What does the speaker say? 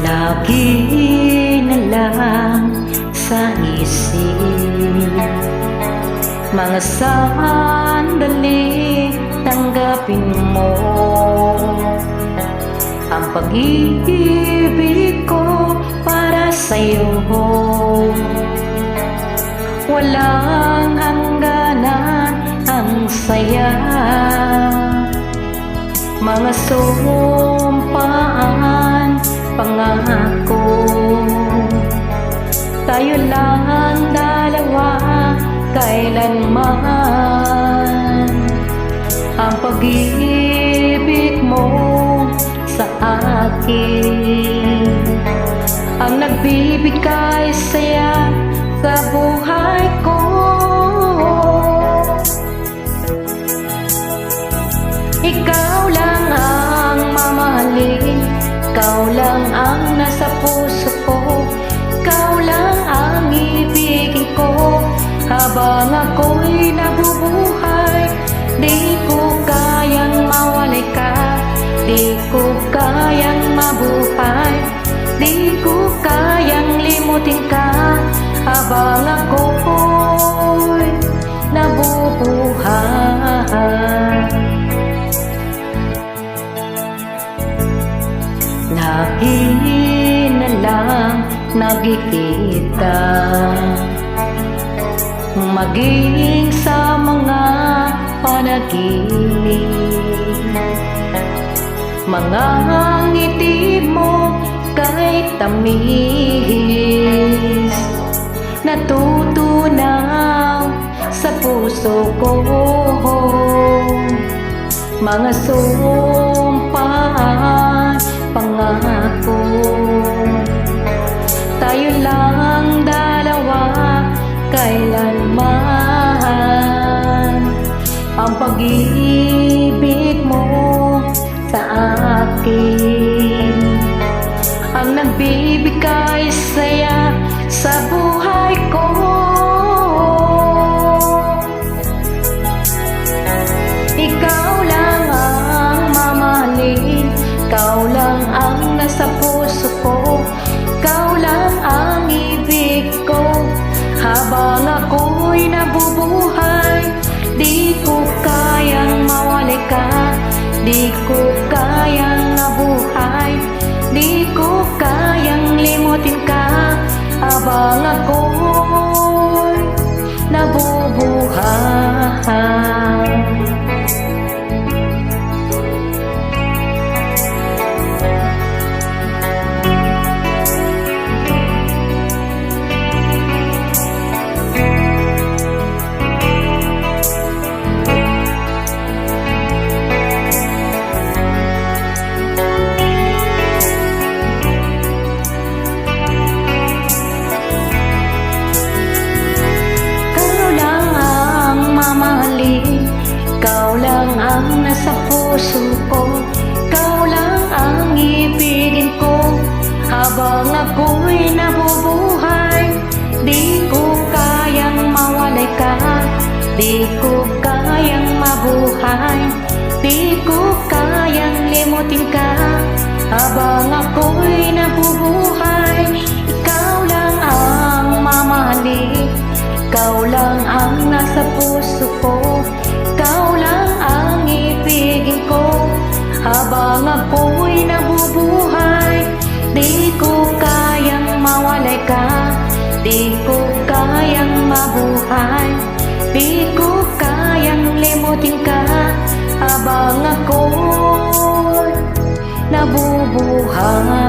Lagi na lang sa isip. Mga sandali pag-ibig ko para sa'yo. Walang hangganan ang saya. Mga sumpaan, pangako. Tayo lang dalawa kailanman. Ang pag-ibig mo sa akin. Ang nagbibigay saya sa buhay ko Lagi na lang nagkikita Maging sa mga panaginip. Mga ngiti mo kahit tamis Natutunaw sa puso ko. Mga sumpaan, Tayo lang dalawa kailanman Ang pag-ibig mo sa akin. Ang nagbibigay saya sa buhay ko. Ikaw lang ang mamahalin Ikaw lang ang nasa puso Di puso ko Ikaw lang ang ibigin ko. Habang ako'y nabubuhay Di ko kayang mawalay ka. Di ko kayang mabuhay Di ko kayang limutin ka. Habang ako'y nabubuhay Habang ako'y nabubuhay Di ko kayang mawalay ka. Di ko kayang mabuhay Di ko kayang limutin ka. Habang ako'y nabubuhay